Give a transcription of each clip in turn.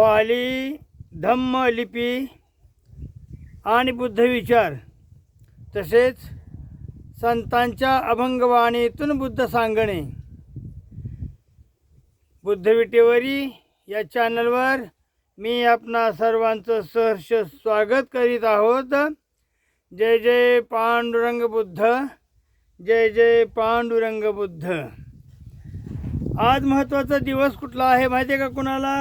पाली धम्म लिपी आणि बुद्ध विचार. तसेच संतांच्या अभंगवाणीतून बुद्ध सांगणे. बुद्धविटेवरी या चॅनलवर मी आपणा सर्वांचं सहर्ष स्वागत करीत आहोत. जय जय पांडुरंग बुद्ध जय जय पांडुरंग बुद्ध. आज महत्त्वाचा दिवस कुठला आहे माहिती आहे का कुणाला?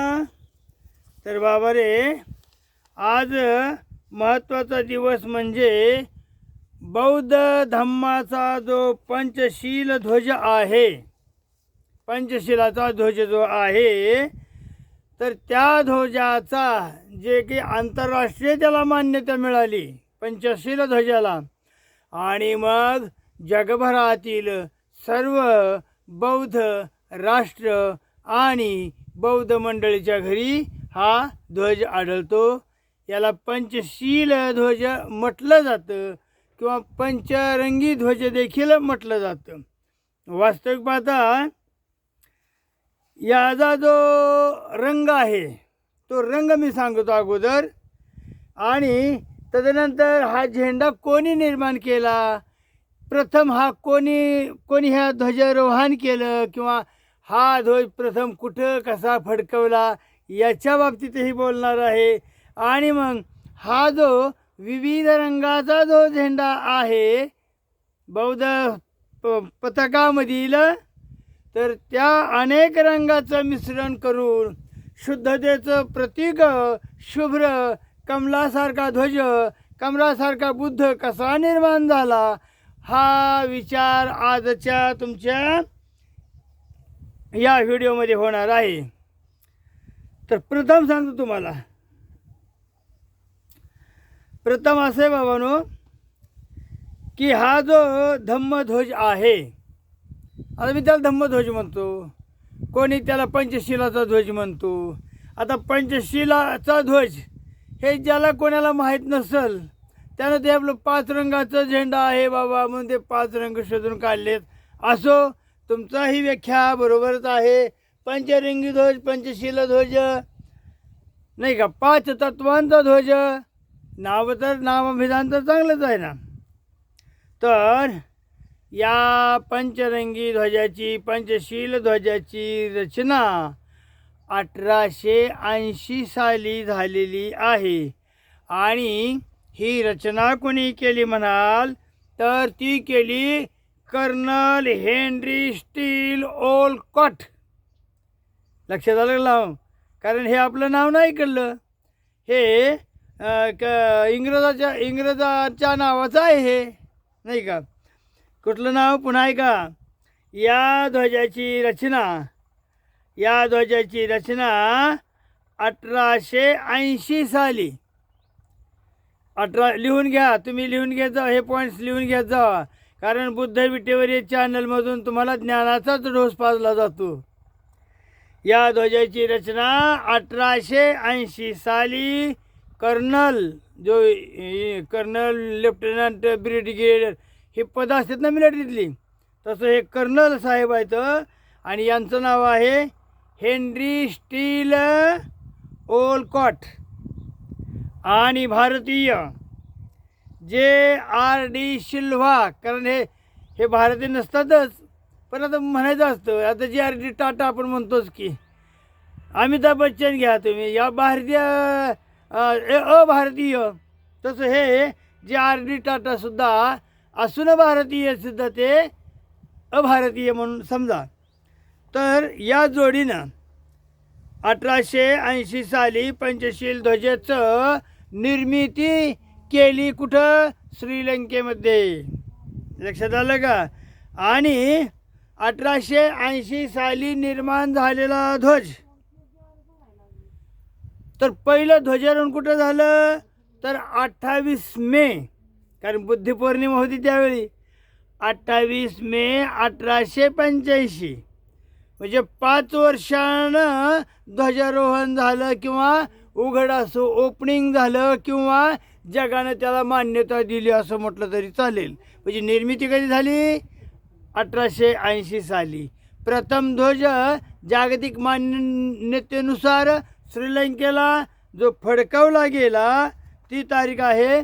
तर बाबा रे आज महत्त्वाचा दिवस म्हणजे बौद्ध धम्माचा जो पंचशील ध्वज आहे पंचशिलाचा ध्वज जो आहे तर त्या ध्वजाचा जे की आंतरराष्ट्रीय त्याला मान्यता मिळाली पंचशील ध्वजाला. आणि मग जगभरातील सर्व बौद्ध राष्ट्र आणि बौद्ध मंडळीच्या घरी हा ध्वज आढळतो. याला पंचशील ध्वज म्हटलं जातं किंवा पंचरंगी ध्वज देखील म्हटलं जातं. वास्तविक पाहता याचा जो रंग आहे तो रंग मी सांगतो अगोदर. आणि तदनंतर हा झेंडा कोणी निर्माण केला? प्रथम हा कोणी कोणी ह्या ध्वजारोहण केलं? किंवा हा ध्वज प्रथम कुठं कसा फडकवला? याच्या बाबतीतही बोलणार आहे. आणि मग हा जो विविध रंगाचा जो झेंडा आहे बौद्ध प पथकामधील तर त्या अनेक रंगाचं मिश्रण करून शुद्धतेचं प्रतीक शुभ्र कमलासारखा ध्वज कमलासारखा बुद्ध कसा निर्माण झाला हा विचार आजच्या तुमच्या या व्हिडिओमध्ये होणार आहे. तर प्रथम सांगतो तुम्हाला. प्रथम असं आहे बाबानो की हा जो धम्मध्वज आहे आता मी त्याला धम्मध्वज म्हणतो. कोणी त्याला पंचशिलाचा ध्वज म्हणतो. आता पंचशिलाचा ध्वज हे ज्याला कोणाला माहीत नसेल त्यानं ते आपलं पाच रंगाचा झेंडा आहे बाबा म्हणून ते पाच रंग शोधून काढलेत. असो तुमचाही व्याख्या बरोबरच आहे. पंचरंगी ध्वज पंचशील ध्वज नाही का? पाच तत्वांचा ध्वज. नाव तर नामभिधान तर चांगलंच आहे ना? तर या पंचरंगी ध्वजाची पंचशील ध्वजाची रचना अठराशे ऐंशी साली झालेली आहे. आणि ही रचना कोणी केली म्हणाल? तर ती केली कर्नल हेनरी स्टील ओलकॉट. लक्षात आलं लाव कारण हे आपलं नाव नाही कळलं. हे क इंग्रजाच्या इंग्रजाच्या नावाचं आहे हे नाही का? कुठलं नाव? पुन्हा आहे का या ध्वजाची रचना या ध्वजाची रचना अठराशे ऐंशी साली. अठरा लिहून घ्या. तुम्ही लिहून घेत जा हे पॉईंट्स लिहून घेत जा. कारण बुद्ध विटेवर या चॅनलमधून तुम्हाला ज्ञानाचाच डोस पाजला जातो. या ध्वजाची रचना अठराशे ऐंशी साली कर्नल जो कर्नल लेफ्टनंट ब्रिगेडियर हे पद असतात ना मिलिटरीतली. तसं हे कर्नल साहेब आहेत आणि यांचं नाव आहे हेनरी स्टील ओलकॉट. आणि भारतीय जे आर डी शिल्व्हा कारण हे हे भारतीय नसतातच पण आता म्हणायचं असतं आता जे आर डी टाटा आपण म्हणतोच की अमिताभ बच्चन घ्या तुम्ही. या भारतीय अ, अभारतीय तसं हे जे आर डी टाटासुद्धा असून भारतीय सुद्धा ते अभारतीय म्हणून समजा. तर या जोडीनं अठराशे ऐंशी साली पंचशील ध्वजेचं निर्मिती केली कुठं? श्रीलंकेमध्ये. लक्षात आलं का? आणि अठराशे ऐंशी साली निर्माण झालेला ध्वज. तर पहिलं ध्वजारोहण कुठं झालं? तर अठ्ठावीस मे कारण बुद्धिपौर्णिमा होती त्यावेळी. अठ्ठावीस मे अठराशे पंच्याऐंशी. म्हणजे पाच वर्षानं ध्वजारोहण झालं किंवा उघड असो ओपनिंग झालं किंवा जगानं त्याला मान्यता दिली असं म्हटलं तरी चालेल. म्हणजे निर्मिती कधी झाली? अठराशे ऐंशी साली. प्रथम ध्वज जागतिक मान्यतेनुसार श्रीलंकेला जो फडकवला गेला ती तारीख आहे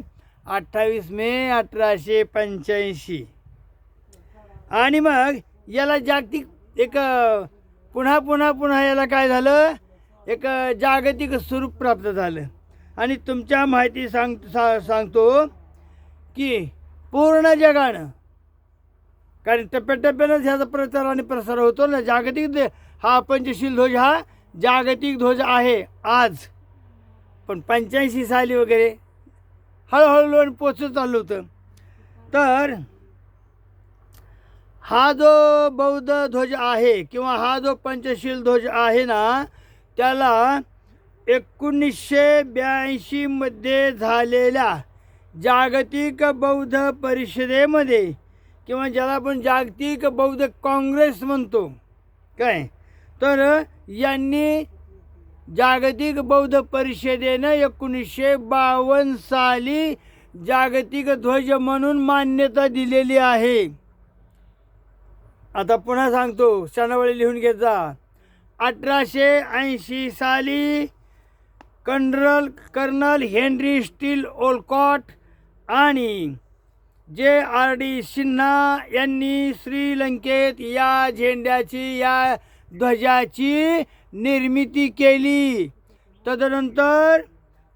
अठ्ठावीस मे अठराशे पंच्याऐंशी. आणि मग याला जागतिक एक पुन्हा पुन्हा पुन्हा याला काय झालं? एक जागतिक स्वरूप प्राप्त झालं. आणि तुमच्या माहिती सांग सा सांगतो की पूर्ण जगानं कारण टप्प्याटप्प्यानंच ह्याचा प्रचार आणि प्रसार होतो ना. जागतिक हा पंचशील ध्वज हा जागतिक ध्वज आहे आज. पण पंच्याऐंशी साली वगैरे हळूहळू लोन पोचत चाललं होतं. तर हा जो बौद्ध ध्वज आहे किंवा हा जो पंचशील ध्वज आहे ना त्याला एकोणीसशे ब्याऐंशीमध्ये झालेल्या जागतिक बौद्ध परिषदेमध्ये किंवा ज्याला आपण जागतिक बौद्ध काँग्रेस म्हणतो. काय? तर यांनी जागतिक बौद्ध परिषदेनं एकोणीसशे बावन्न साली जागतिक ध्वज म्हणून मान्यता दिलेली आहे. आता पुन्हा सांगतो सणावळी लिहून घेत जा. अठराशे ऐंशी साली colonel colonel Henry Steel Olcott आणि जे आर डी सिन्हा यांनी श्रीलंकेत या झेंड्याची या ध्वजाची निर्मिती केली. तदनंतर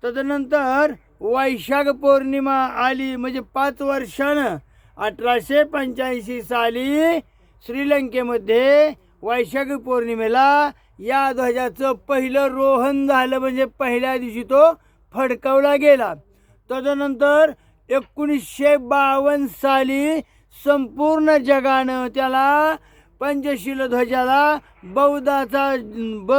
तदनंतर वैशाख पौर्णिमा आली म्हणजे पाच वर्षानं अठराशे पंच्याऐंशी साली श्रीलंकेमध्ये वैशाख पौर्णिमेला या ध्वजाचं पहिलं रोहन झालं म्हणजे पहिल्या दिवशी तो फडकवला गेला. तदनंतर एकोणीसशे बावन्न साली संपूर्ण जगानं त्याला पंचशील ध्वजाला बौद्धाचा ब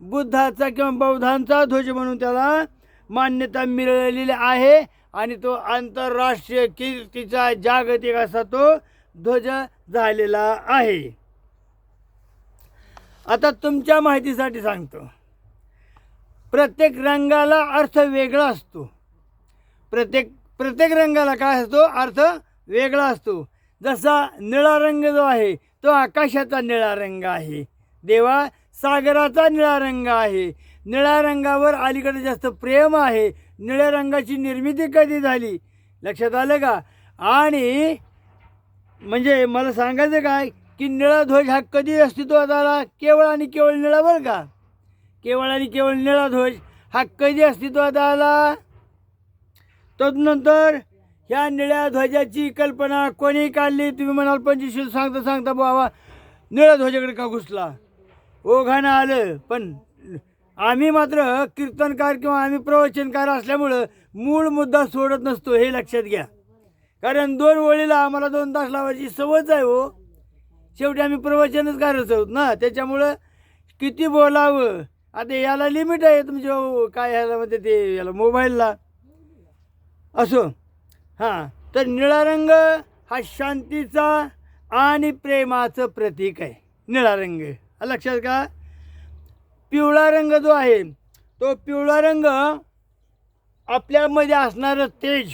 बुद्धाचा किंवा बौद्धांचा ध्वज म्हणून त्याला मान्यता मिळालेली आहे. आणि तो आंतरराष्ट्रीय कीर्तीचा जागतिक असा तो ध्वज झालेला आहे. आता तुमच्या माहितीसाठी सांगतो. प्रत्येक रंगाला अर्थ वेगळा असतो. प्रत्येक प्रत्येक रंगाला काय असतो? अर्थ वेगळा असतो. जसा निळा रंग जो आहे तो आकाशाचा निळा रंग आहे. देवा सागराचा निळा रंग आहे. निळ्या रंगावर अलीकडे जास्त प्रेम आहे. निळ्या रंगाची निर्मिती कधी झाली? लक्षात आलं का? आणि म्हणजे मला सांगायचं काय? की निळा ध्वज हा कधी अस्तित्वात आला केवळ आणि केवळ निळा बरं का? केवळ आणि केवळ निळा ध्वज हा कधी अस्तित्वात आला? तदनंतर ह्या निळ्या ध्वजाची कल्पना कोणी काढली? तुम्ही म्हणाल पंचवीस सांगता सांगता बाबा निळ्या ध्वजाकडे का घुसला? ओघानं आलं पण आम्ही मात्र कीर्तनकार किंवा आम्ही प्रवचनकार असल्यामुळं मूळ मुद्दा सोडत नसतो हे लक्षात घ्या. कारण दोन ओळीला आम्हाला दोन तास लावायची सवयच आहे हो. शेवटी आम्ही प्रवचनच करत आहोत ना? त्याच्यामुळं किती बोलावं? आता याला लिमिट आहे तुमच्या काय ह्याला म्हणते ते याला मोबाईलला असो. हां तर निळा रंग हा शांतीचा आणि प्रेमाचं प्रतीक आहे. निळा रंग. लक्षात का पिवळा रंग जो आहे तो पिवळा रंग आपल्यामध्ये असणारं तेज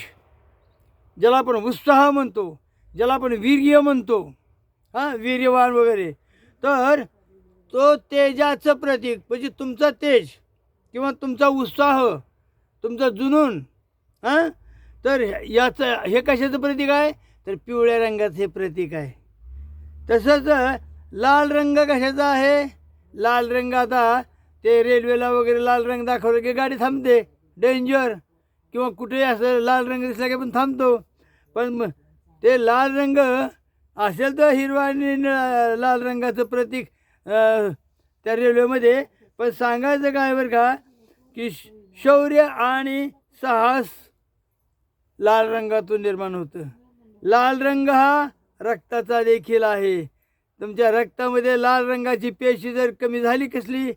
ज्याला आपण उत्साह म्हणतो ज्याला आपण वीर्य म्हणतो हां वीर्यवान वगैरे. तर तो तेजाचं प्रतीक म्हणजे तुमचा तेज किंवा तुमचा उत्साह तुमचा जुनून हां तर याचं हे कशाचं प्रतीक आहे? तर पिवळ्या रंगाचं हे प्रतीक आहे. तसंच लाल रंग कशाचा आहे? लाल रंग आता ते रेल्वेला वगैरे लाल रंग दाखवलं की गाडी थांबते. डेंजर किंवा कुठेही असं लाल रंग दिसला की पण थांबतो. पण मग ते लाल रंग असेल तर हिरवा आणि निळा लाल रंगाचं प्रतीक त्या रेल्वेमध्ये. पण सांगायचं काय बरं का की श- शौर्य आणि साहस लाल रंगातून निर्माण होतं. लाल रंग हा रक्ताचा देखील आहे. तुमच्या रक्तामध्ये लाल रंगाची पेशी जर कमी झाली कसली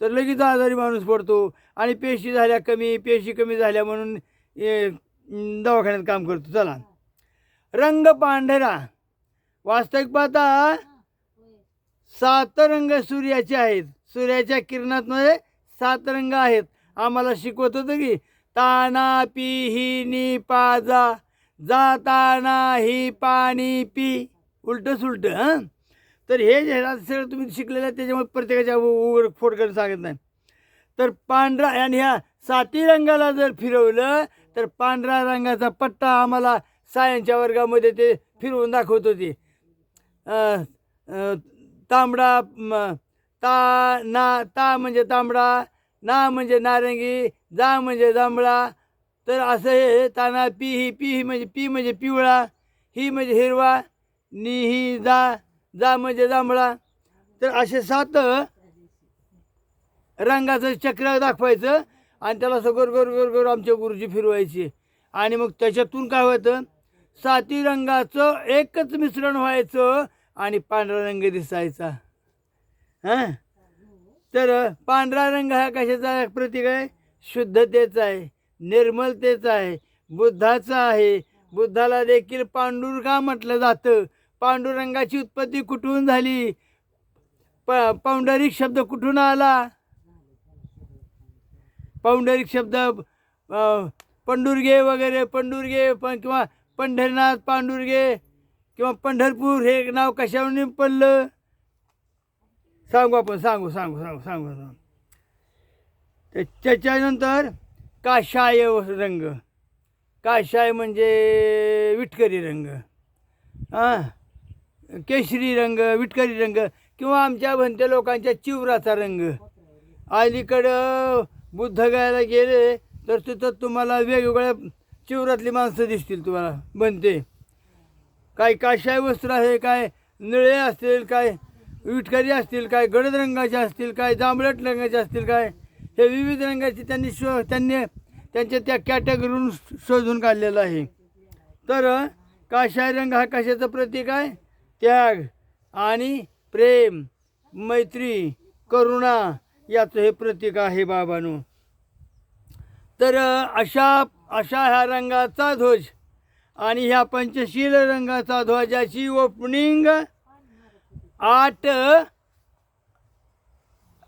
तर लगेच आजारी माणूस पडतो. आणि पेशी झाल्या कमी पेशी कमी झाल्या म्हणून दवाखान्यात काम करतो. चला. रंग पांढरा. वास्तविक पाहता सात रंग सूर्याचे आहेत. सूर्याच्या किरणात म्हणजे सात रंग आहेत. आम्हाला शिकवत होतं की ताना पी ही नी पाजा जाताना ही पाणी पी. उलट सुलट हां? तर हे जे सगळं तुम्ही शिकलेलं आहे त्याच्यामुळे प्रत्येकाच्या उघड फोड करून सांगत नाही. तर पांढरा आणि ह्या साती रंगाला जर फिरवलं तर पांढरा रंगाचा पट्टा आम्हाला सायनच्या वर्गामध्ये ते फिरवून दाखवत होते. तांबडा ता ना ता म्हणजे तांबडा ना म्हणजे नारंगी जा म्हणजे जांभळा तर असं हे ताना पी ही पी ही म्हणजे पी म्हणजे पिवळा ही म्हणजे हिरवा नि ही जा जा म्हणजे जांभळा. तर असे सात रंगाचं चक्र दाखवायचं आणि त्याला असं गोर गोर गोर गोर आमच्या गुरुजी फिरवायचे. आणि मग त्याच्यातून काय व्हायचं? साती रंगाचं एकच मिश्रण व्हायचं आणि पांढरा रंग दिसायचा. हां? तर पांढरा रंग हा कशाचा प्रतीक आहे? शुद्धतेचा आहे. निर्मलतेचा आहे. बुद्धाचा आहे. बुद्धाला देखील पांडुर का म्हटलं जातं. पांडुरंगाची उत्पत्ती कुठून झाली? प पौंडरिक शब्द कुठून आला? पौंडरिक शब्द पंडुर्गे वगैरे पंडुर्गे पण किंवा पंढरनाथ पांडुरगे किंवा पंढरपूर हे नाव कशावरून पडलं? सांगू आपण सांगू सांगू सांगू सांगू सांगू. त्याच्यानंतर काशाय रंग काशाय म्हणजे विटकरी रंग. हां? केशरी रंग विटकरी रंग किंवा आमच्या भंत्या लोकांच्या चिवराचा रंग. अलीकडं बुद्धगयाला गेले तर तिथं तुम्हाला वेगवेगळ्या चिवरातली माणसं दिसतील तुम्हाला बनते काय काशाय वस्त्र आहे काय निळे असतील काय विटकरी असतील काय गडद रंगाचे असतील काय जांभळट रंगाचे असतील काय हे विविध रंगाचे त्यांनी शो त्यांनी त्यांच्या त्या कॅटेगरीवरून शोधून काढलेलं आहे. तर काशाय रंग हा कशाचं प्रतीक आहे? त्याग आणि प्रेम मैत्री करुणा याचं हे प्रतीक आहे बाबांनो. तर अशा अशा ह्या रंगाचा ध्वज आणि ह्या पंचशील रंगाचा ध्वजाची ओपनिंग आठ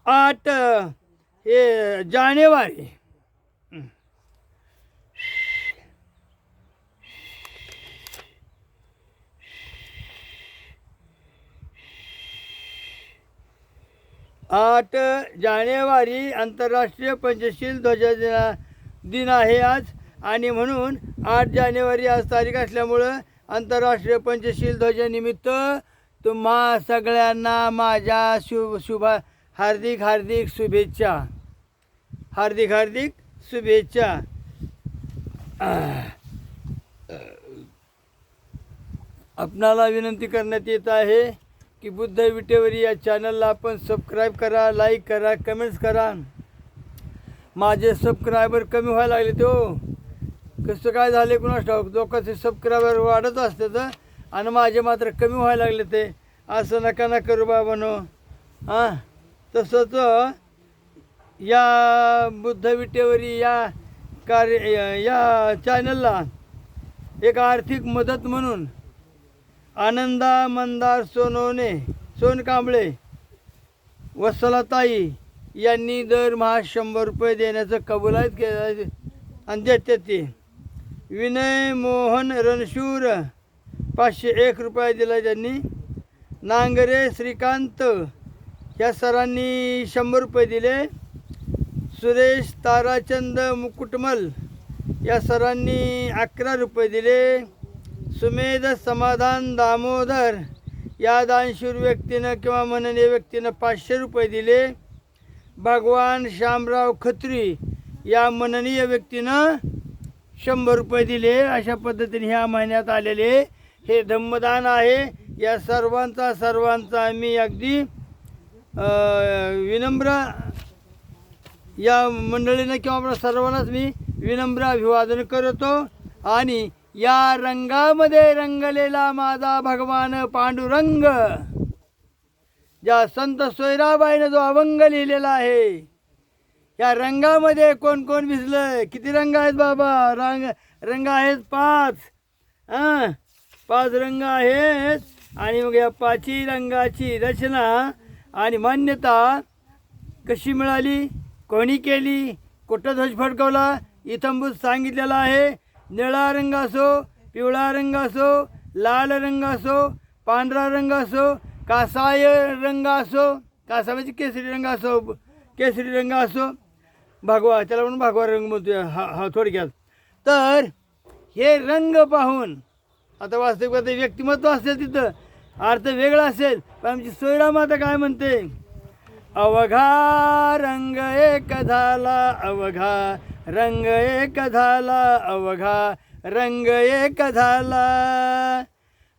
आठ हे जानेवारी. आठ जानेवारी आंतरराष्ट्रीय पंचशील ध्वज दिना दिन आहे आज. आणि म्हणून आठ जानेवारी आज तारीख असल्यामुळं आंतरराष्ट्रीय पंचशील ध्वजानिमित्त तुम्हा सगळ्यांना माझ्या शुभ शुभा हार्दिक हार्दिक शुभेच्छा. हार्दिक हार्दिक शुभेच्छा. आपणाला विनंती करण्यात येत आहे की बुद्ध विटेवरी या चॅनलला आपण सबस्क्राईब करा लाईक करा कमेंट्स करा. माझे सबस्क्रायबर कमी व्हायला लागले तो हो. कसं काय झाले कुणास ठाऊक? लोकांचे सबस्क्रायबर वाढत असते तर आणि माझे मात्र कमी व्हायला लागले ते. असं नका ना करू बाबानो. हां? तसंच या बुद्ध विटेवरी या कार्य या चॅनलला एक आर्थिक मदत म्हणून आनंदा मंदार सोनवणे सोनकांबळे वसलाताई यांनी दरमहा शंभर रुपये देण्याचं कबुलात केलं. आणि देतात ते. विनय मोहन रणशूर पाचशे एक रुपये दिला त्यांनी नांगरे श्रीकांत या सरांनी शंभर रुपये दिले. सुरेश ताराचंद मुकुटमल या सरांनी अकरा रुपये दिले. सुमेध समाधान दामोदर या दानशूर व्यक्तीनं किंवा मननीय व्यक्तीनं पाचशे रुपये दिले. भगवान श्यामराव खत्री या मननीय व्यक्तीनं शंभर रुपये दिले. अशा पद्धतीने ह्या महिन्यात आलेले हे धम्मदान आहे. या सर्वांचा सर्वांचा मी अगदी विनम्र या मंडळीनं किंवा आपल्या सर्वांनाच मी विनम्र अभिवादन करतो. आणि या रंगामध्ये रंगलेला माझा भगवान पांडुरंग ज्या संत सोयराबाईनं जो अभंग लिहिलेला आहे या रंगामध्ये कोण कोण भिजलं किती रंग आहेत बाबा? रंग रंग आहेत पाच. हां पाच रंग आहेत. आणि मग या पाचही रंगाची रचना आणि मान्यता कशी मिळाली? कोणी केली? कुठं ध्वज फडकवला? इथंभूत सांगितलेला आहे. निळा रंग असो पिवळा रंग असो लाल रंग असो पांढरा रंग असो कासाय रंग असो कासा म्हणजे केसरी रंग असो केसरी रंग असो. भगवा त्याला म्हणून भगवा रंग म्हणतो हा हा थोडक्यात. तर हे रंग पाहून आता वास्तविक ते व्यक्तिमत्व असेल तिथं अर्थ वेगळा असेल पण आमची सोयराम आता काय म्हणते? अवघा रंग एक झाला अवघा रंग एक झाला अवघा रंग एक झाला.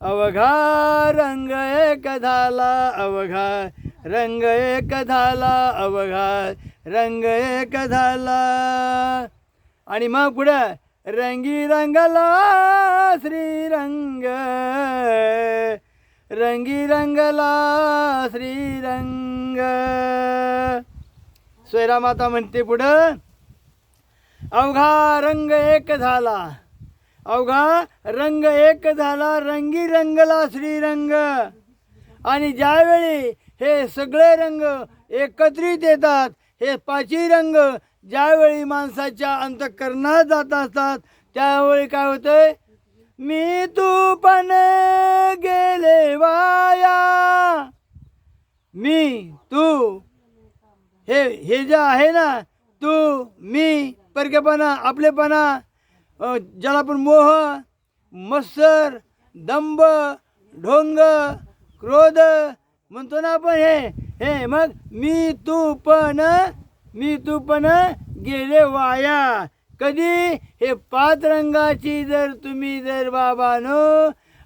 अवघा रंग एक झाला अवघा रंग एक झाला अवघा रंग एक झाला. आणि मग पुढं रंगी रंगला श्रीरंग रंगी रंगला श्रीरंग. माता म्हणते पुढं अवघा रंग एक झाला अवघा रंग एक झाला रंगी रंगला श्रीरंग. आणि ज्यावेळी हे सगळे रंग एकत्रित येतात हे पाचही रंग ज्यावेळी माणसाच्या अंतकरणात जात असतात त्यावेळी काय होतंय? मी तू पण गेले वाया. मी तू. हे हे जे आहे ना तू मी परकेपणा आपलेपणा ज्याला आपण मोह मत्सर दंभ ढोंग क्रोध म्हणतो ना आपण हे हे मग मी तू पण मी तू पण गेले वाया. कधी? हे पाच रंगाची जर तुम्ही जर बाबानो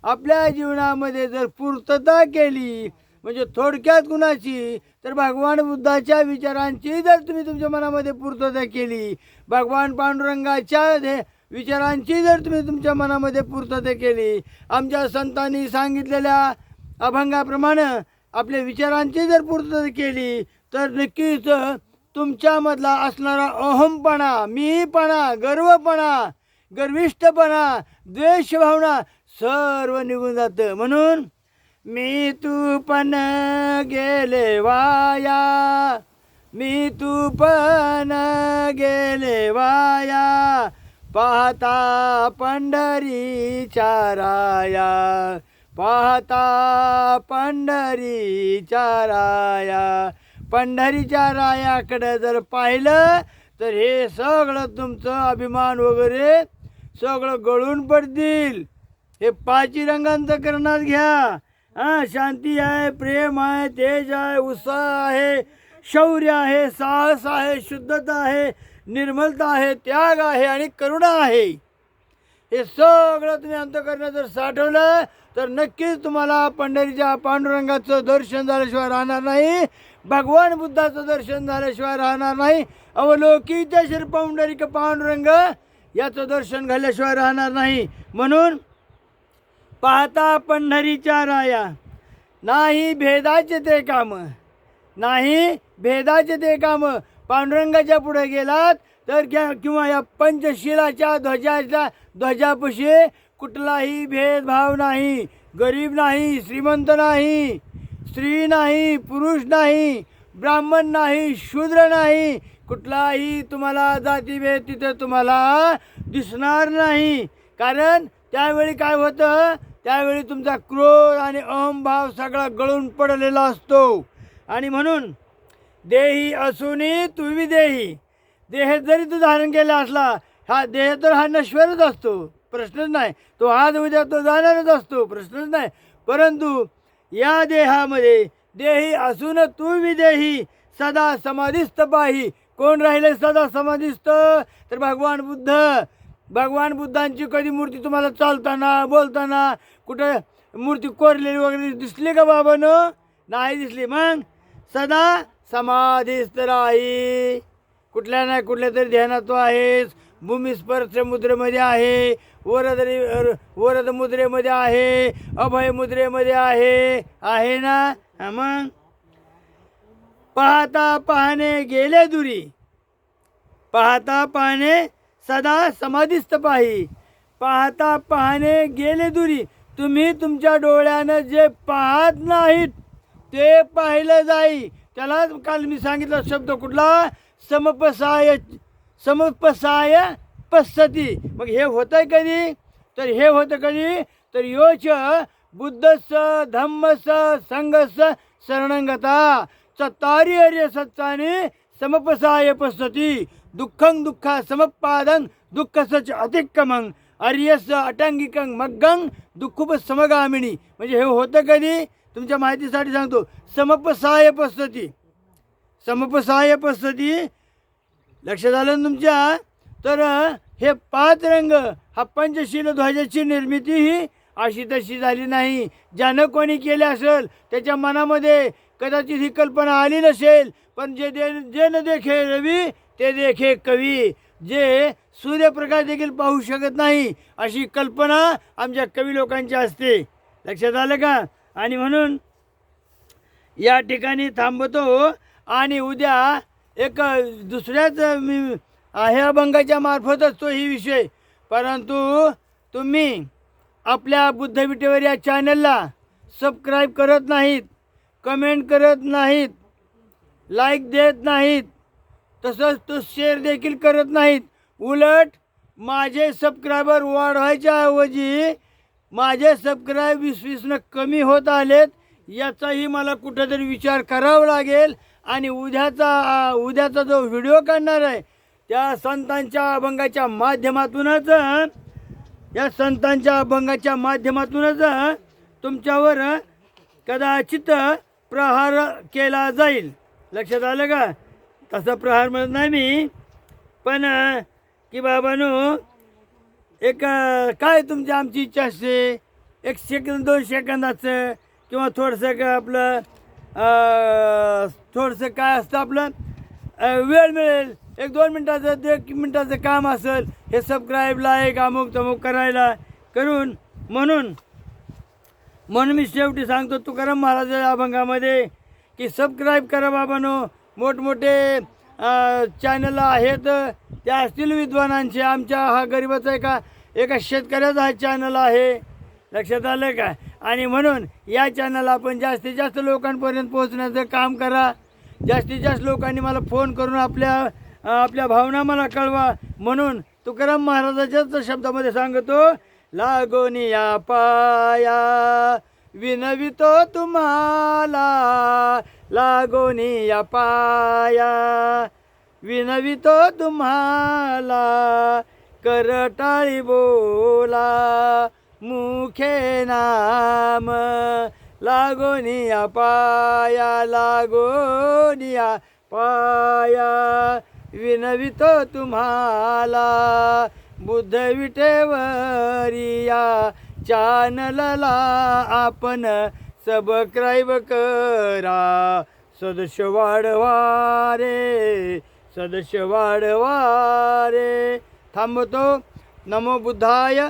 आपल्या जीवनामध्ये जर पूर्तता केली म्हणजे थोडक्यात गुणाची तर भगवान बुद्धाच्या विचारांची जर तुम्ही तुमच्या मनामध्ये पूर्तता केली भगवान पांडुरंगाच्या विचारांची जर तुम्ही तुमच्या मनामध्ये पूर्तता केली आमच्या संतांनी सांगितलेल्या अभंगाप्रमाणे आपल्या विचारांची जर पूर्तता केली तर नक्कीच तुमच्यामधला असणारा अहमपणा मीपणा गर्वपणा गर्विष्ठपणा द्वेषभावना सर्व निघून जातं. म्हणून मी तू पण गेले वाया. मी तू पण गेले वाया. पाहता पंढरीच्या राया. पाहता पंढरीच्या राया. पंढरीच्या रायाकडे जर पाहिलं तर हे सगळं तुमचं अभिमान वगैरे सगळं गळून पडतील. हे पाची रंगांचं करणार घ्या. हां शांती आहे प्रेम आहे तेज आहे उत्साह आहे शौर्य आहे साहस आहे शुद्धता आहे निर्मलता आहे त्याग आहे आणि करुणा आहे. हे सगळं तुम्ही अंतकरणं जर साठवलं तर नक्कीच तुम्हाला पंढरीच्या पांडुरंगाचं दर्शन झाल्याशिवाय राहणार नाही. भगवान बुद्धाचं दर्शन झाल्याशिवाय राहणार नाही. अवलोकीच्या श्री पांडुरंग याचं दर्शन घाल्याशिवाय राहणार नाही. म्हणून पाहता पंढरीच्या राया नाही भेदाचे ते काम नाही भेदाचे ते काम. पांडुरंगाच्या पुढे गेलात तर किंवा या पंचशिलाच्या ध्वजाच्या ध्वजापशी कुठलाही भेदभाव नाही. गरीब नाही श्रीमंत नाही. स्त्री नाही पुरुष नाही ब्राह्मण नाही शूद्र नाही कुठलाही तुम्हाला जातीभेद तिथे तुम्हाला दिसणार नाही. कारण त्यावेळी काय होतं? त्यावेळी तुमचा क्रोध आणि अहमभाव सगळा गळून पडलेला असतो. आणि म्हणून देही असूनही तुम्ही देही. देह जरी तू धारण केला असला हा देह तर हा नश्वरच असतो. प्रश्नच नाही. तो आज उद्या तो जाणारच असतो. प्रश्नच नाही. परंतु या देहामध्ये देही असून तू विदेही सदा समाधिस्थ पाही. कोण राहिले सदा समाधिस्थ? तर भगवान बुद्ध. भगवान बुद्धांची कधी मूर्ती तुम्हाला चालताना बोलताना कुठं मूर्ती कोरलेली वगैरे दिसली का बाबानं नाही दिसली. मग? सदा समाधीस्थ राही. कुठल्या नाही कुठल्या तरी ध्यानात तो आहेस. भूमिस्पर्श मुद्रेमध्ये आहे. वरदरी वरद मुद्रेमध्ये आहे. अभय मुद्रेमध्ये आहे. आहे ना? मग? पाहता पाहणे गेले दुरी. पाहता पाहणे सदा समाधिस्थ पाही पाहता पाहणे गेले दुरी. तुम्ही तुमच्या डोळ्यानं जे पाहत नाहीत ते पाहिलं जाई. त्याला काल मी सांगितलं शब्द कुठला? समपसाय समुपसाय पස්සती मग हे होतंय कधी तर हे होतं कधी तर योच बुद्धस धम्मस संघस शरणंगता। चत्तारी अर्य सत्ताने समपसाय पसती दुःखं दुःखा समपादं दुःख अतिक्रमंग अर्यस आर्यस अटांगिकं मग्गं दुःखुप समगामिनी। म्हणजे हे होतं कधी तुमच्या माहितीसाठी सांगतो। समपसाय पसती समपसाय पसती लक्षात आलं तुमच्या तर हे पाच रंग हा पंचशील ध्वजाची निर्मिती ही अशी तशी झाली नाही. ज्यानं कोणी केले असेल त्याच्या मनामध्ये कदाचित ही कल्पना आली नसेल पण जे दे जे न देखे रवी ते देखे कवी. जे सूर्यप्रकाश देखील पाहू शकत नाही अशी कल्पना आमच्या कवी लोकांची असते. लक्षात आलं का? आणि म्हणून या ठिकाणी थांबतो आणि उद्या एक दुसऱ्याच मी ह्या अभंगाच्या मार्फतच तो ही विषय. परंतु तुम्ही आपल्या बुद्धविटेवर या चॅनलला सबस्क्राईब करत नाहीत कमेंट करत नाहीत लाईक देत नाहीत तसंच तो शेअर देखील करत नाहीत. उलट माझे सबस्क्रायबर वाढवायच्या ऐवजी माझे सबस्क्राईब वीस वीसनं कमी होत आलेत. याचाही मला कुठंतरी विचार करावा लागेल. आणि उद्याचा उद्याचा जो व्हिडिओ काढणार आहे त्या संतांच्या अभंगाच्या माध्यमातूनच या संतांच्या अभंगाच्या माध्यमातूनच तुमच्यावर कदाचित प्रहार केला जाईल. लक्षात आलं का? तसा प्रहार म्हणत नाही मी. पण की बाबानो एक काय तुमची आमची इच्छा असते एक सेकंद दोन सेकंदाचं किंवा थोडंसं काय आपलं थोडंसं काय असतं आपलं वेळ मिळेल. एक दोन मिनटाचं एक मिनटाचं काम असेल हे सबस्क्राईब लाईक अमुक तमुक करायला करून म्हणून म्हणून मी शेवटी सांगतो तुकाराम महाराजाच्या अभंगामध्ये की सबस्क्राईब करा बाबानो. मोठमोठे चॅनल आहेत. ते असतील विद्वानांचे. आमच्या हा गरिबाचा एका एका शेतकऱ्याचा हा चॅनल आहे. लक्षात आलं का? आणि म्हणून या चॅनल आपण जास्तीत जास्त लोकांपर्यंत पोहोचण्याचं काम करा. जास्तीत जास्त लोकांनी मला फोन करून आपल्या आपल्या भावना मला कळवा. म्हणून तुकाराम महाराजाच्याच शब्दामध्ये सांगतो लागोनी या पाया विनवितो तुम्हाला. लागोनी या पाया विनवितो तुम्हाला. करटाळी बोला. मुखे नाम लागोनिया पाया लागोनिया पाया. विनवितो तुम्हाला बुद्ध विटेवरिया चॅनलला आपण सबस्क्राईब करा. सदस्य वाढवा रे सदस्य वाढवा रे. थांबतो. नमो बुद्धाय